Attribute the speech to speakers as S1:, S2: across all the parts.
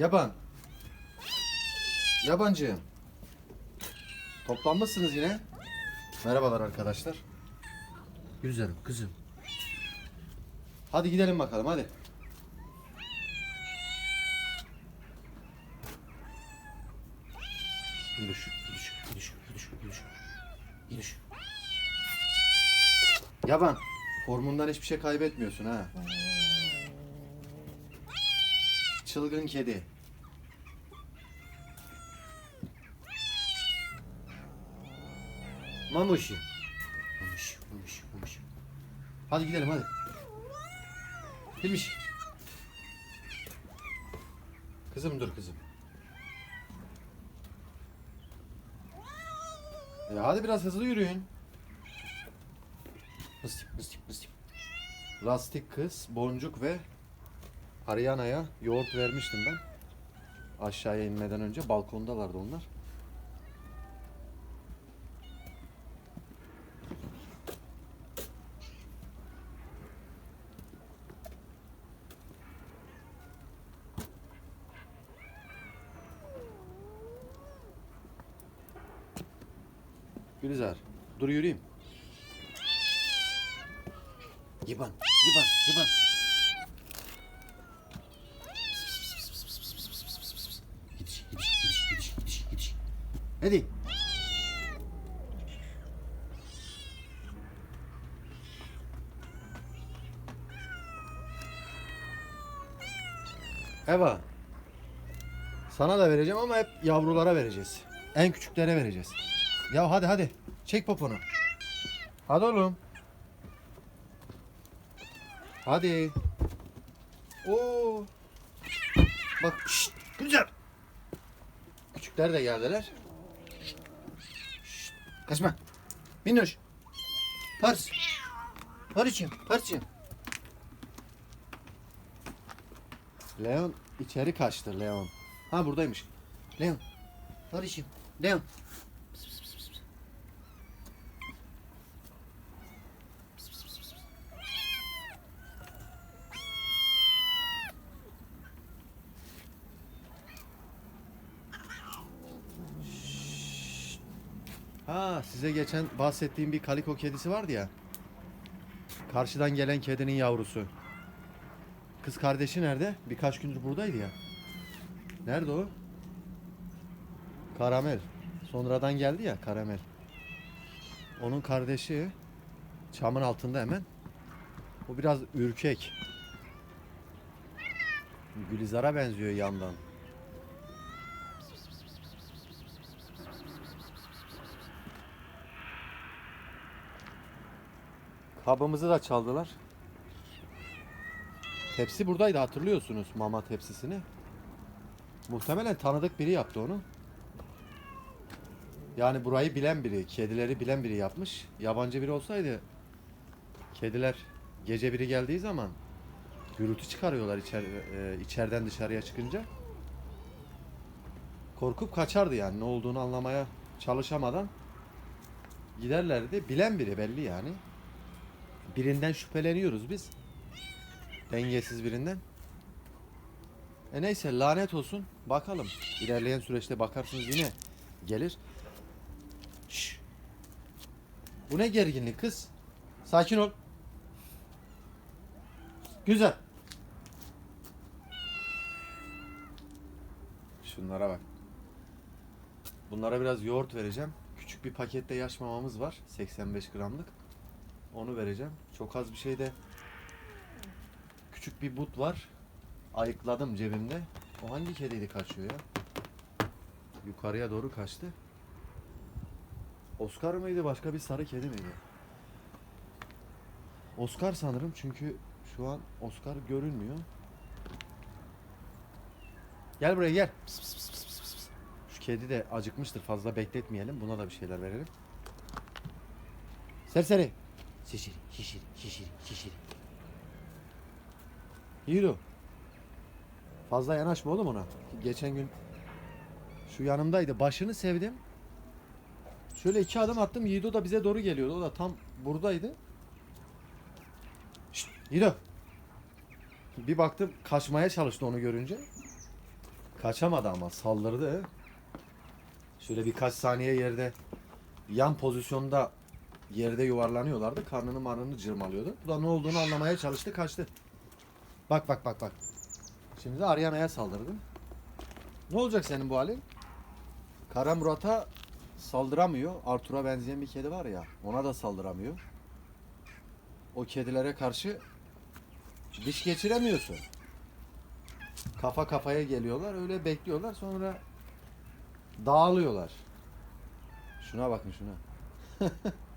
S1: Yaban. Yabancı. Toplanmışsınız yine. Merhabalar arkadaşlar. Güzelim kızım. Hadi gidelim bakalım hadi. Gidiş, gidiş, gidiş, gidiş, gidiş. Gidiş. Yaban, formundan hiçbir şey kaybetmiyorsun ha. Çılgın kedi. Mamuşi. Mamuş, mamuş, mamuş. Hadi gidelim hadi. Bilmiş. Kızım dur kızım. Ya hadi biraz hızlı yürüyün. Mıstık, mıstık, mıstık. Lastik kız, boncuk ve Ariana'ya yoğurt vermiştim ben. Aşağıya inmeden önce balkondalardı onlar. Gülizar, dur yürüyeyim. Yıban, yıban, yıban. Hadi. Eva. Sana da vereceğim ama hep yavrulara vereceğiz. En küçüklere vereceğiz. Ya hadi hadi. Çek poponu. Hadi oğlum. Hadi. Oo. Bak şşt. Güzel. Küçükler de geldiler. Kaçma. Minnoş. Pars. Parçım. Parçım. Leon içeri kaçtı Leon. Ha buradaymış. Leon. Parçım. Leon. Ha size geçen bahsettiğim bir kaliko kedisi vardı ya. Karşıdan gelen kedinin yavrusu. Kız kardeşi nerede? Birkaç gündür buradaydı ya. Nerede o? Karamel. Sonradan geldi ya Karamel. Onun kardeşi çamın altında hemen. O biraz ürkek. Gülizar'a benziyor yandan. Kabımızı da çaldılar. Tepsi buradaydı hatırlıyorsunuz mama tepsisini. Muhtemelen tanıdık biri yaptı onu. Yani burayı bilen biri, kedileri bilen biri yapmış. Yabancı biri olsaydı kediler gece biri geldiği zaman gürültü çıkarıyorlar içer, e, içeriden dışarıya çıkınca. Korkup kaçardı yani ne olduğunu anlamaya çalışamadan giderlerdi. Bilen biri belli yani. Birinden şüpheleniyoruz biz. Dengesiz birinden. E neyse lanet olsun. Bakalım. İlerleyen süreçte bakarsınız yine gelir. Şş. Bu ne gerginlik kız? Sakin ol. Güzel. Şunlara bak. Bunlara biraz yoğurt vereceğim. Küçük bir pakette yaş mamamız var. 85 gramlık. Onu vereceğim. Çok az bir şey de küçük bir but var. Ayıkladım cebimde. O hangi kediydi kaçıyor ya? Yukarıya doğru kaçtı. Oscar mıydı başka bir sarı kedi miydi? Oscar sanırım çünkü şu an Oscar görünmüyor. Gel buraya gel. Pıs, pıs, pıs, pıs, pıs. Şu kedi de acıkmıştır fazla bekletmeyelim. Buna da bir şeyler verelim. Serseri. Şişir, şişir, şişir, şişir. Yürü. Fazla yanaşma oğlum ona. Geçen gün şu yanımdaydı. Başını sevdim. Şöyle iki adım attım. Yiğido da bize doğru geliyordu. O da tam buradaydı. Şşt, Yiğido. Bir baktım kaçmaya çalıştı onu görünce. Kaçamadı ama saldırdı. Şöyle birkaç saniye yerde yan pozisyonda yerde yuvarlanıyorlardı. Karnını marnını cırmalıyordu. Bu da ne olduğunu anlamaya çalıştı kaçtı. Bak bak bak bak. Şimdi de Ariana'ya saldırdım. Ne olacak senin bu halin? Kara Murat'a saldıramıyor. Artur'a benzeyen bir kedi var ya. Ona da saldıramıyor. O kedilere karşı diş geçiremiyorsun. Kafa kafaya geliyorlar. Öyle bekliyorlar. Sonra dağılıyorlar. Şuna bakın şuna.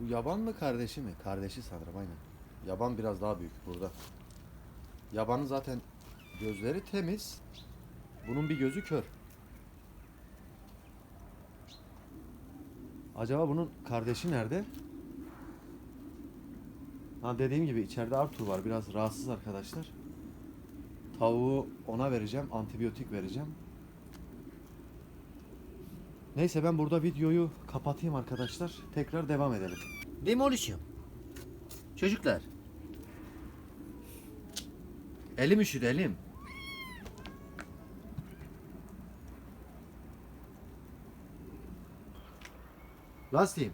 S1: Bu yaban mı kardeşi mi? Kardeşi sanırım aynen. Yaban biraz daha büyük burada. Yabanın zaten gözleri temiz. Bunun bir gözü kör. Acaba bunun kardeşi nerede? Ha dediğim gibi içeride Arthur var. Biraz rahatsız arkadaşlar. Tavuğu ona vereceğim. Antibiyotik vereceğim. Neyse ben burada videoyu kapatayım arkadaşlar. Tekrar devam edelim. Demolition. Çocuklar. Elim üşüdü elim. Lastiğim.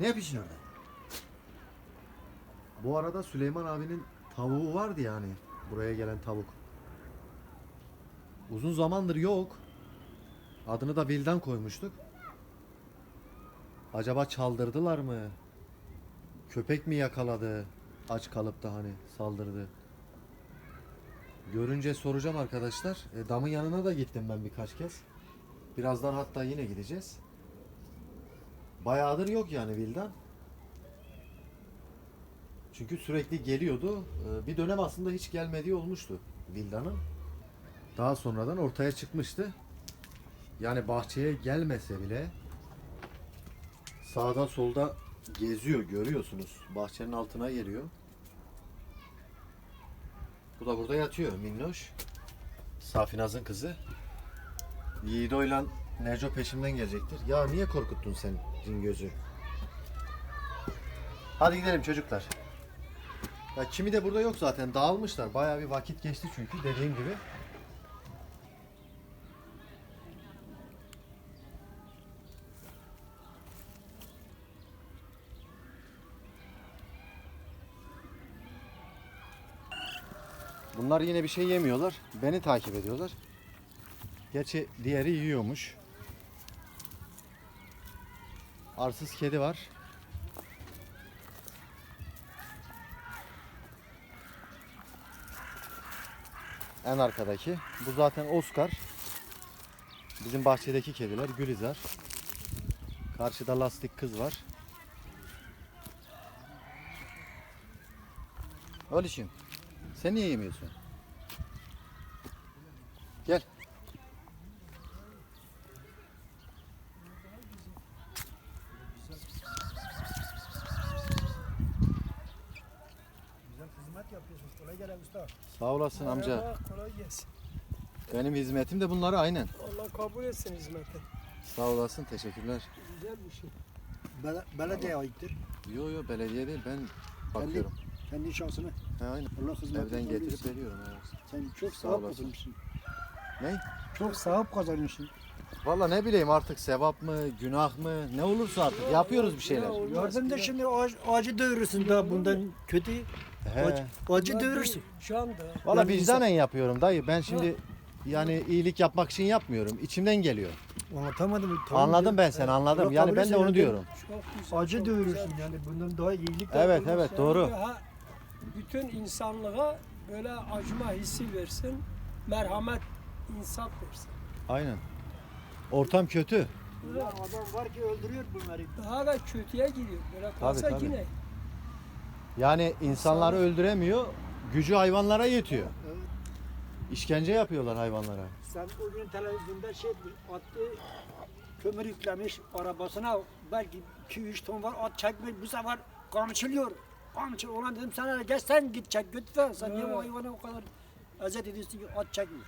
S1: Ne yapıyorsun orada? Bu arada Süleyman abinin tavuğu vardı yani. Buraya gelen tavuk. Uzun zamandır yok. Adını da Vildan koymuştuk. Acaba çaldırdılar mı? Köpek mi yakaladı? Aç kalıp da hani saldırdı. Görünce soracağım arkadaşlar. E, damın yanına da gittim ben birkaç kez. Birazdan hatta yine gideceğiz. Bayağıdır yok yani Vildan. Çünkü sürekli geliyordu. Ee, Bir dönem aslında hiç gelmediği olmuştu Vildan'ın. Daha sonradan ortaya çıkmıştı. Yani bahçeye gelmese bile sağda solda geziyor görüyorsunuz. Bahçenin altına geliyor. Bu da burada yatıyor minnoş. Safinaz'ın kızı. Yiğido'yla Neco peşimden gelecektir. Ya niye korkuttun sen cin gözü? Hadi gidelim çocuklar. Ya kimi de burada yok zaten dağılmışlar. Bayağı bir vakit geçti çünkü dediğim gibi. Bunlar yine bir şey yemiyorlar. Beni takip ediyorlar. Gerçi diğeri yiyormuş. Arsız kedi var. En arkadaki. Bu zaten Oscar. Bizim bahçedeki kediler Gülizar. Karşıda lastik kız var. Oğlum sen niye yemiyorsun? Gel.
S2: Kolay gelen usta.
S1: Sağ olasın amca.
S2: Merhaba, kolay gelsin.
S1: Benim hizmetim de bunları aynen.
S2: Allah kabul etsin hizmeti.
S1: Sağ olasın teşekkürler.
S2: Güzel bir şey.
S3: Bele, belediye aittir.
S1: Yo yo belediye değil ben bakıyorum.
S3: Kendi şansını.
S1: He aynen.
S3: Allah hizmetini
S1: Evden getirip veriyorum. evet.
S3: Sen çok
S1: Sağ
S3: sevap
S1: olasın.
S3: kazanmışsın.
S1: Ne?
S3: Çok sevap kazanıyorsun.
S1: Valla ne bileyim artık sevap mı, günah mı, ne olursa artık yapıyoruz bir şeyler.
S3: Yardım da şimdi ağacı, ağacı dövürürsün da bundan kötü.
S1: He.
S3: ağacı dövürürsün.
S2: bir Can da.
S1: Valla
S3: Yani
S1: vicdanen yapıyorum dayı. Ben şimdi yani iyilik yapmak için yapmıyorum. İçimden geliyor.
S3: Anlatamadım. Tamam
S1: Anladım
S3: diyor.
S1: ben seni anladım. Yani ben de onu diyorum.
S2: Çok
S3: dövürürsün yani bundan daha iyilik de
S1: Evet evet doğru.
S2: ha- bütün insanlığa böyle acıma hissi versin. Merhamet, insaf versin.
S1: Aynen. Ortam kötü.
S3: Ya adam var ki öldürüyor bunları.
S2: daha da kötüye gidiyor. Böyle kalsa
S1: tabii.
S2: yine.
S1: Yani insanları öldüremiyor. Gücü hayvanlara yetiyor.
S3: Evet.
S1: İşkence yapıyorlar hayvanlara.
S3: Sen o gün televizyonda şey attı kömür yüklemiş arabasına belki 2-3 ton var at çekmiş bu sefer kamçılıyor. Kamçıl olan dedim sana gel sen git çek götür sen niye bu hayvana o kadar eziyet ediyorsun ki at çekmiş.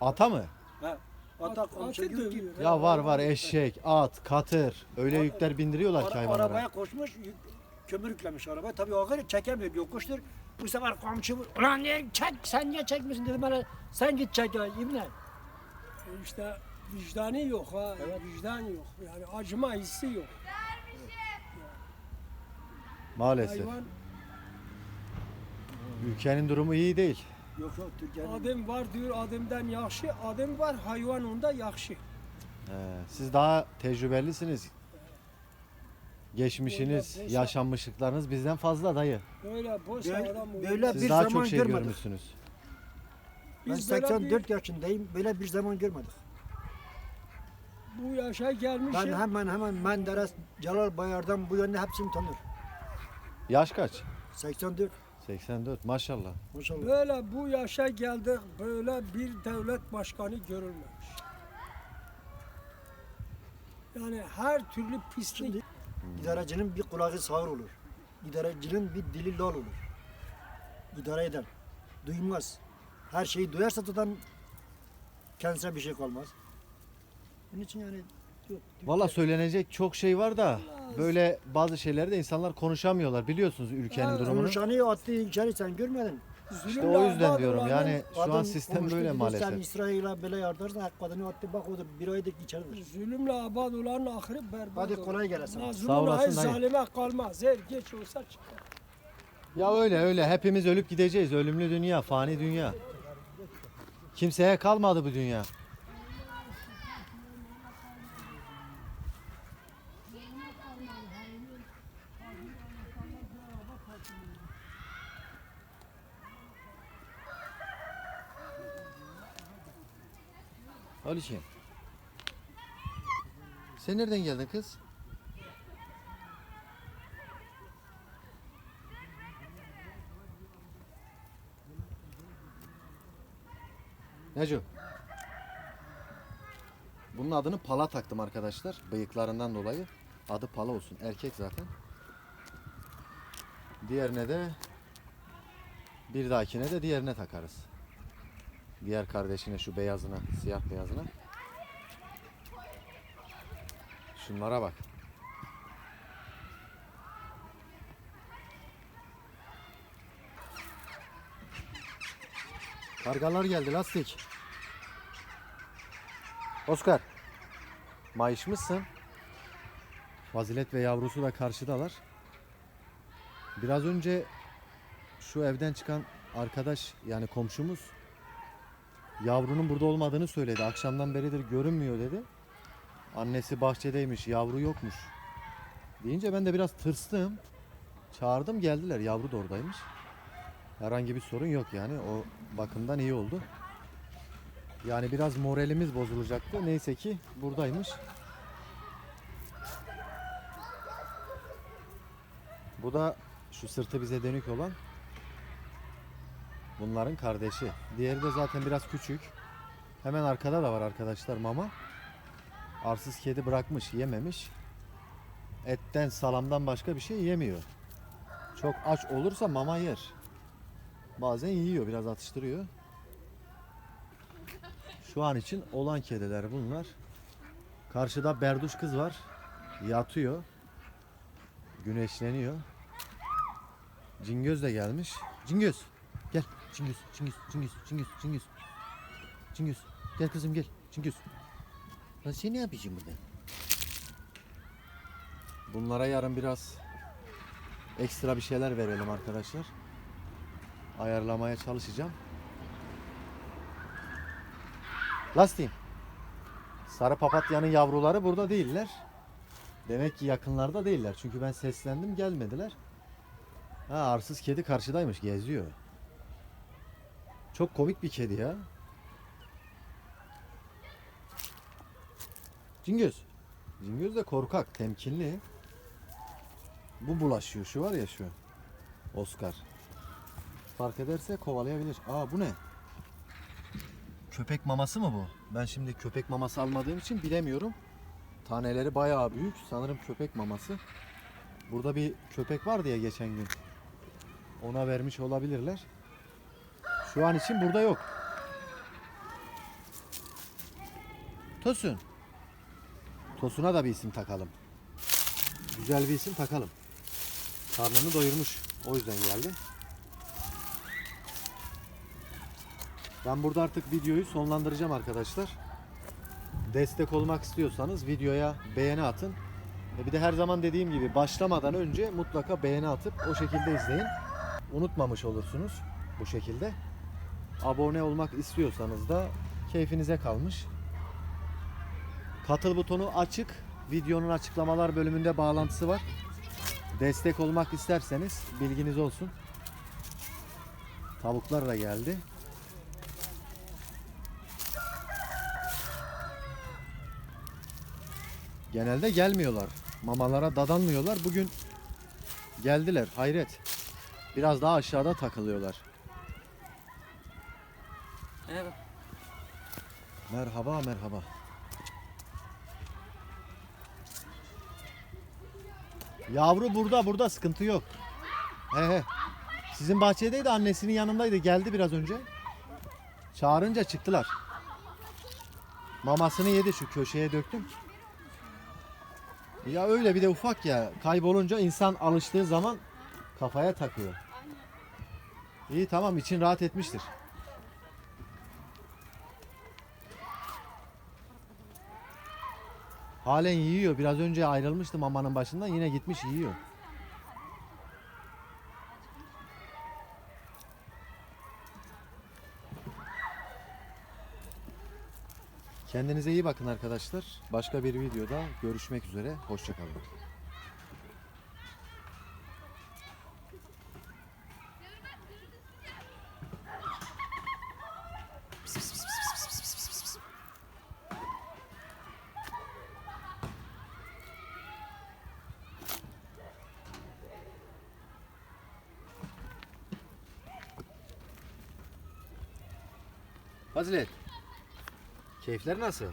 S1: Ata mı?
S3: He. Ata
S2: At-
S3: kamçılıyor
S2: atı dövüyor.
S1: Ya var var eşek, at, katır. Öyle yükler bindiriyorlar ki
S3: Ara-
S1: hayvanlara.
S3: arabaya koşmuş yük- kömür yüklemiş arabaya tabii ağır çekemiyor yokuştur Bu sefer komşu. Ulan niye çek sen niye çekmiyorsun dedim bana. Sen git çek ya İbne.
S2: E İşte vicdanı yok ha. Vicdan yok. Yani acıma hissi yok.
S1: Maalesef.
S2: Hayvan
S1: Ülkenin durumu iyi değil.
S3: Yok yok Türkiye'nin.
S2: adım var diyor adımdan yakşı. Adım var hayvan onda yakşı.
S1: Ee, siz daha tecrübelisiniz. Geçmişiniz,
S2: boş-
S1: yaşanmışlıklarınız bizden fazla dayı.
S2: Böyle boş
S3: Böyle-
S2: adam olur.
S3: böyle-
S1: Siz
S3: bir
S1: daha
S3: zaman
S1: çok şey
S3: görmedik.
S1: görmüşsünüz.
S3: Ben
S2: Biz böyle
S3: 84
S2: bir,
S3: yaşındayım. Böyle bir zaman görmedik.
S2: bu yaşa gelmişiz.
S3: Ben hemen hemen Menderes, Celal Bayar'dan bu yönde hepsini tanır.
S1: Yaş kaç?
S3: 84
S1: 84 maşallah.
S3: maşallah.
S2: Böyle bu yaşa geldik böyle bir devlet başkanı görülmemiş. Yani her türlü pislik
S3: Şimdi idarecinin bir kulağı sağır olur. İdarecinin bir dili lal olur. İdare eder. Duymaz. Her şeyi duyarsa zaten kendisine bir şey kalmaz. Bunun için yani yok.
S1: Valla söylenecek çok şey var da böyle bazı şeyleri de insanlar konuşamıyorlar. Biliyorsunuz ülkenin
S2: Evet,
S1: durumunu.
S3: Konuşanı attı içeri sen görmedin.
S1: İşte o yüzden diyorum yani şu an sistem böyle
S3: dedi, Sen
S1: maalesef.
S3: İsrail'e böyle yardarsan hak kadını attı bak o da bir aylık içeridir.
S2: Zulümle abad olan ahire berbat
S3: Hadi kolay.
S2: Mazlumun
S1: Sağ olasın
S2: hayır
S1: dayı.
S2: zalime kalmaz. Her geç olsa çıkar.
S1: Ya öyle öyle hepimiz ölüp gideceğiz. Ölümlü dünya, fani dünya. Kimseye kalmadı bu dünya. Alişim. Sen nereden geldin kız? Neco? Bunun adını Pala taktım arkadaşlar. Bıyıklarından dolayı. Adı Pala olsun. Erkek zaten. Diğerine de bir dahakine de diğerine takarız. Diğer kardeşine şu beyazına, siyah beyazına. Şunlara bak. Kargalar geldi lastik. Oscar. Mayışmışsın. Fazilet ve yavrusu da karşıdalar. Biraz önce şu evden çıkan arkadaş yani komşumuz yavrunun burada olmadığını söyledi. Akşamdan beridir görünmüyor dedi. Annesi bahçedeymiş, yavru yokmuş. Deyince ben de biraz tırstım. Çağırdım geldiler. Yavru da oradaymış. Herhangi bir sorun yok yani. O bakımdan iyi oldu. Yani biraz moralimiz bozulacaktı. Neyse ki buradaymış. Bu da şu sırtı bize dönük olan bunların kardeşi. Diğeri de zaten biraz küçük. Hemen arkada da var arkadaşlar mama. Arsız kedi bırakmış, yememiş. Etten, salamdan başka bir şey yemiyor. Çok aç olursa mama yer. Bazen yiyor, biraz atıştırıyor. Şu an için olan kediler bunlar. Karşıda berduş kız var. Yatıyor. Güneşleniyor. Cingöz de gelmiş. Cingöz. Gel. Cingöz, Cingöz, Cingöz, Cingöz, Cingöz. Cingöz. Gel kızım gel. Cingöz. Lan sen ne yapıyorsun burada? Bunlara yarın biraz ekstra bir şeyler verelim arkadaşlar. Ayarlamaya çalışacağım. Lastiğim. Sarı papatyanın yavruları burada değiller. Demek ki yakınlarda değiller. Çünkü ben seslendim gelmediler. Ha arsız kedi karşıdaymış geziyor. Çok komik bir kedi ya. Cingöz. Cingöz de korkak, temkinli. Bu bulaşıyor. Şu var ya şu. Oscar. Fark ederse kovalayabilir. Aa bu ne? Köpek maması mı bu? Ben şimdi köpek maması almadığım için bilemiyorum. Taneleri bayağı büyük. Sanırım köpek maması. Burada bir köpek var diye geçen gün. Ona vermiş olabilirler. Şu an için burada yok. Tosun. Tosun'a da bir isim takalım. Güzel bir isim takalım. Karnını doyurmuş. O yüzden geldi. Ben burada artık videoyu sonlandıracağım arkadaşlar. Destek olmak istiyorsanız videoya beğeni atın. E bir de her zaman dediğim gibi başlamadan önce mutlaka beğeni atıp o şekilde izleyin. Unutmamış olursunuz bu şekilde. Abone olmak istiyorsanız da keyfinize kalmış. Katıl butonu açık. Videonun açıklamalar bölümünde bağlantısı var. Destek olmak isterseniz bilginiz olsun. Tavuklar da geldi. Genelde gelmiyorlar. Mamalara dadanmıyorlar. Bugün geldiler. Hayret. Biraz daha aşağıda takılıyorlar. Merhaba merhaba. Yavru burada burada sıkıntı yok. He he. Sizin bahçedeydi annesinin yanındaydı geldi biraz önce. Çağırınca çıktılar. Mamasını yedi şu köşeye döktüm. Ya öyle bir de ufak ya kaybolunca insan alıştığı zaman kafaya takıyor. İyi tamam için rahat etmiştir. Halen yiyor. Biraz önce ayrılmıştı mamanın başından. Yine gitmiş yiyor. Kendinize iyi bakın arkadaşlar. Başka bir videoda görüşmek üzere. Hoşçakalın. Fazilet. Keyifler nasıl?